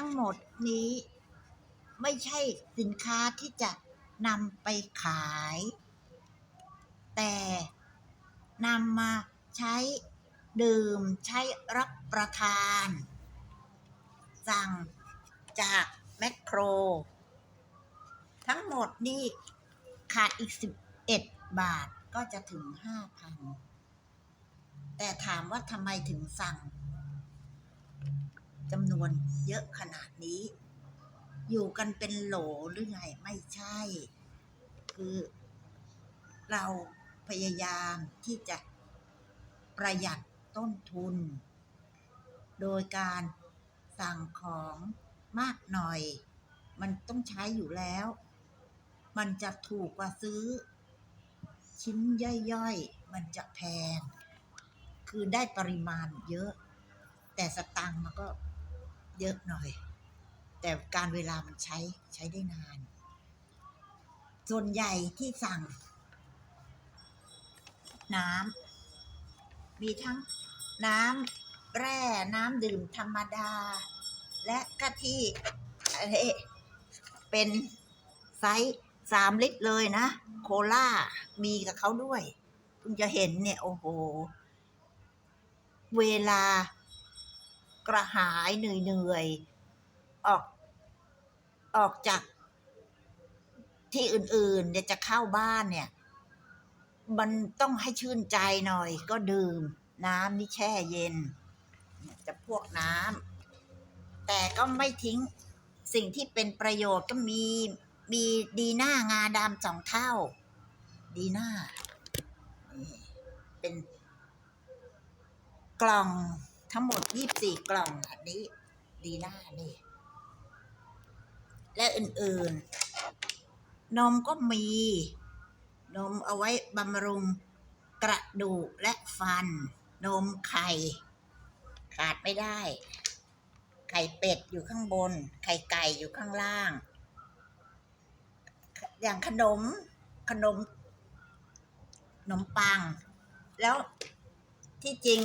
ทั้งหมดนี้ไม่ใช่สินค้าที่จะนำไปขาย แต่นำมาใช้ดื่มใช้รับประทาน สั่งจากแมคโคร ทั้งหมดนี่ขาดอีก 11 บาทก็จะถึง 5,000 แต่ถามว่าทำไมถึงสั่ง จำนวนเยอะขนาดนี้ อยู่กันเป็นโหลหรือไงไม่ใช่ คือเราพยายามที่จะประหยัดต้นทุน โดยการสั่งของมากหน่อย มันต้องใช้อยู่แล้ว มันจะถูกกว่าซื้อ ชิ้นย่อยๆ มันจะแพง คือได้ปริมาณเยอะ แต่สตังค์มันก็ เยอะหน่อย แต่การเวลามันใช้ใช้ได้นาน ส่วนใหญ่ที่สั่ง น้ำมีทั้งน้ำแร่น้ำดื่มธรรมดา และกะทิอะไรเป็นไซส์สามลิตรเลยนะ โคล่ามีกับเขาด้วยคุณจะเห็นเนี่ย โอ้โห เวลา กระหายเหนื่อยๆออกออกจากที่อื่นๆเนี่ยจะเข้าบ้านเนี่ย มันต้องให้ชื่นใจหน่อย ก็ดื่ม น้ำนี่แช่เย็น จะพวกน้ำแต่ก็ไม่ทิ้งสิ่งที่เป็นประโยชน์ก็มีมีดีหน้างาดำสองเท่า ดีหน้าเป็นกล่อง ทั้งหมดยี่บสี่กล่องอันนี้ดีน้านี่ และอื่นๆ นมก็มี นมเอาไว้บำรุงกระดูกและฟัน นมไข่ ขาดไม่ได้ ไข่เป็ดอยู่ข้างบน ไข่ไก่อยู่ข้างล่าง อย่างขนมขนมขนมปัง แล้วที่จริง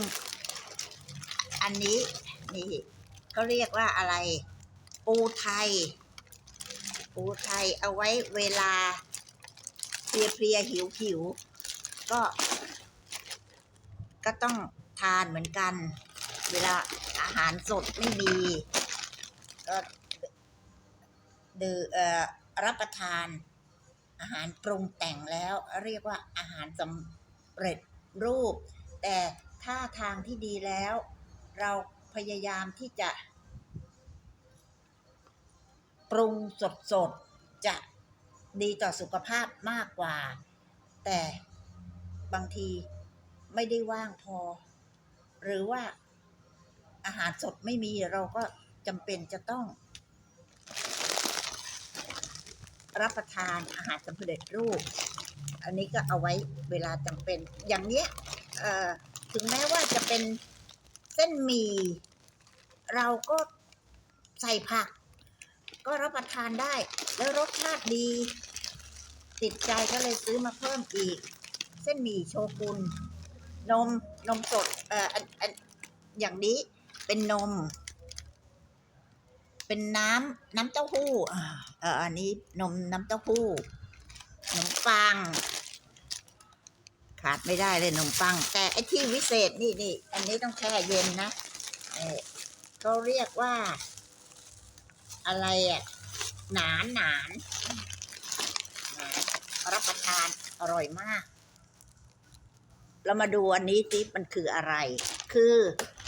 อันนี้นี่เขาเรียกว่าอะไร ปูไทย ปูไทยเอาไว้เวลาเพลียๆหิวๆก็ ก็ต้องทานเหมือนกัน เวลาอาหารสดไม่มีก็ดื่มเอ่อรับประทานอาหารปรุงแต่งแล้ว เรียกว่าอาหารสำเร็จรูป แต่ถ้าทางที่ดีแล้ว เราพยายามที่จะ ปรุงสดๆจะดีต่อสุขภาพมากกว่า แต่บางทีไม่ได้ว่างพอ หรือว่าอาหารสดไม่มีเราก็จำเป็นจะต้อง รับประทานอาหารสำเร็จรูป อันนี้ก็เอาไว้เวลาจำเป็น อย่างเนี้ยถึงแม้ว่าจะเป็น เส้นหมี่เราก็ใส่ผัก ก็รับประทานได้ แล้วรสชาติดี ติดใจก็เลยซื้อมาเพิ่มอีก เส้นหมี่โชกุน นมนมสดเอ่ออันอันอย่างนี้เป็นนม เป็นน้ำน้ำเต้าหู้อ่าเอ่ออันนี้นมน้ำเต้าหู้ขนมปัง ขาดไม่ได้เลยขนมปัง แต่ไอที่วิเศษนี่นี่อันนี้ต้องแช่เย็นนะเออเขาเรียกว่า อะไรอะหนานหนานรับประทานอร่อยมาก เรามาดูอันนี้สิมันคืออะไร คือ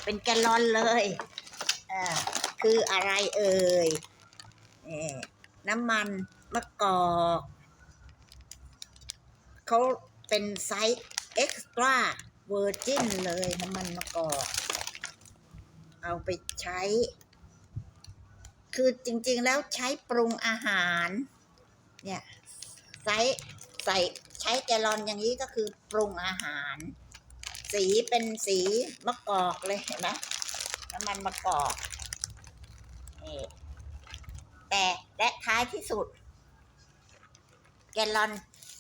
เป็นแกลลอนเลยอ่าคืออะไรเอ่ยนี่น้ำมันมะกอกเขาเป็นไซส์ เอ็กซ์ตร้าเวอร์จินเลยน้ำมันมะกอกเอาไปใช้ คือจริง ๆ แล้วใช้ปรุงอาหาร เนี่ยไซส์ใส่ใช้แกลอนอย่างนี้ก็คือปรุงอาหาร สีเป็นสีมะกอกเลยเห็นไหมน้ำมันมะกอกนี่แต่และท้ายที่สุด แกลอน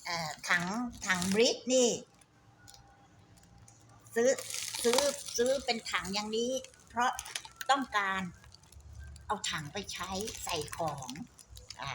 อถังถังบริดนี่ ซื้อซื้อซื้อเป็นถังอย่างนี้ เพราะต้องการเอาถังไปใช้ใส่ของอะ